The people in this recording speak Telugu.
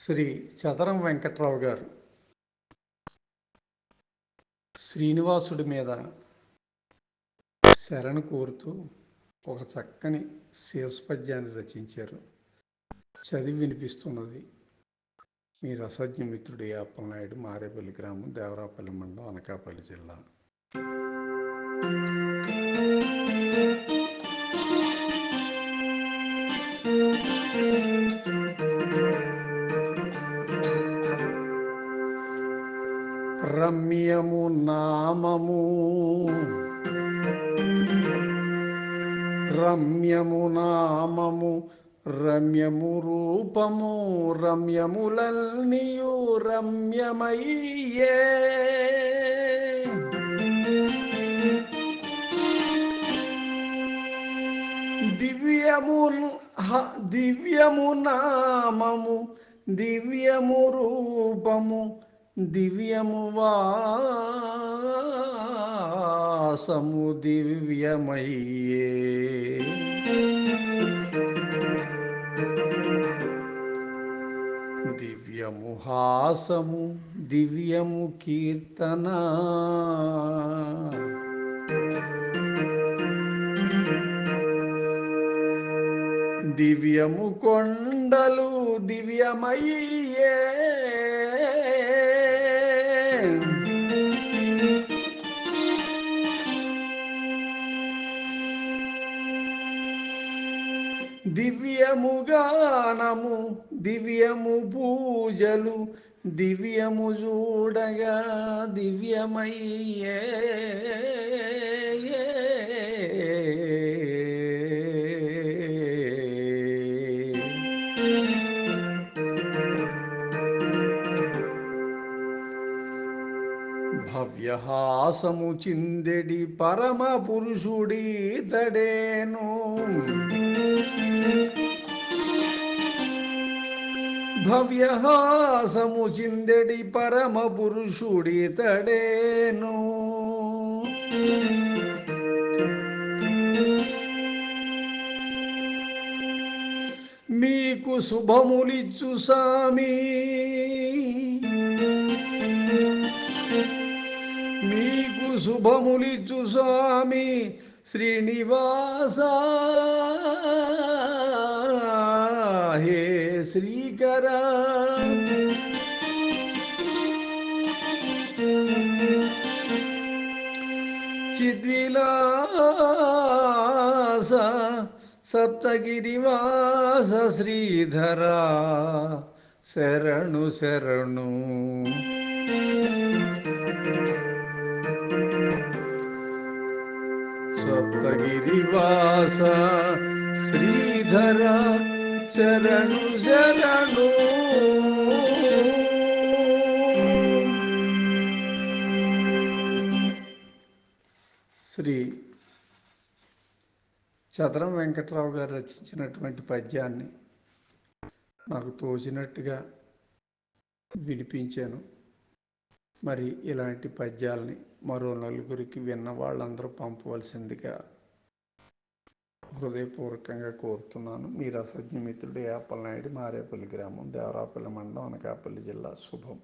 శ్రీ చదరం వెంకట్రావు గారు. శ్రీనివాసుడి మీద శరణు కోరుతూ ఒక చక్కని శీర్షపద్యాన్ని రచించారు. చదివి వినిపిస్తున్నది మీ రసజ్ఞ మిత్రుడు యాపలనాయుడు మారేపల్లి గ్రామం దేవరాపల్లి మండలం అనకాపల్లి జిల్లా. రమ్యము నామము. రమ్యము నామము రమ్యము రూపము రమ్యములల్నియు రమ్యమయ్యే. దివ్యము దివ్యము నామము దివ్యము రూపము దివ్యము వాసము దివ్యమయ్యే. దివ్యము హాసము దివ్యము కీర్తన. దివ్యము కొండలు దివ్యమయ్యే. దివ్యము గానము దివ్యము పూజలు దివ్యము చూడగా దివ్యమయ్యే. భవ్యహాసము చిందెడి పరమ పురుషుడి తడేను. భవ్యహాసము చిందెడి పరమ పురుషుడి తడేను. మీకు శుభములిచ్చు సామీ. శుభములిచ్చు స్వామి శ్రీనివాస. హే శ్రీకర. చిద్విలాస సప్తగిరివాస శ్రీధరా. శరణు శరణు. సప్తగిరివాస శ్రీధర చరణు శరణు శ్రీ చదరం వెంకట్రావు గారు రచించినటువంటి పద్యాన్ని నాకు తోచినట్టుగా వినిపించాను. మరి ఇలాంటి పద్యాల్ని మరో నలుగురికి విన్న వాళ్ళందరూ పంపవలసిందిగా హృదయపూర్వకంగా కోరుతున్నాను. మీ అసజ్ఞమిత్రుడు యాపల్ నాయుడు మారేపల్లి గ్రామం దేవరాపల్లి మండలం అనకాపల్లి జిల్లా. శుభం.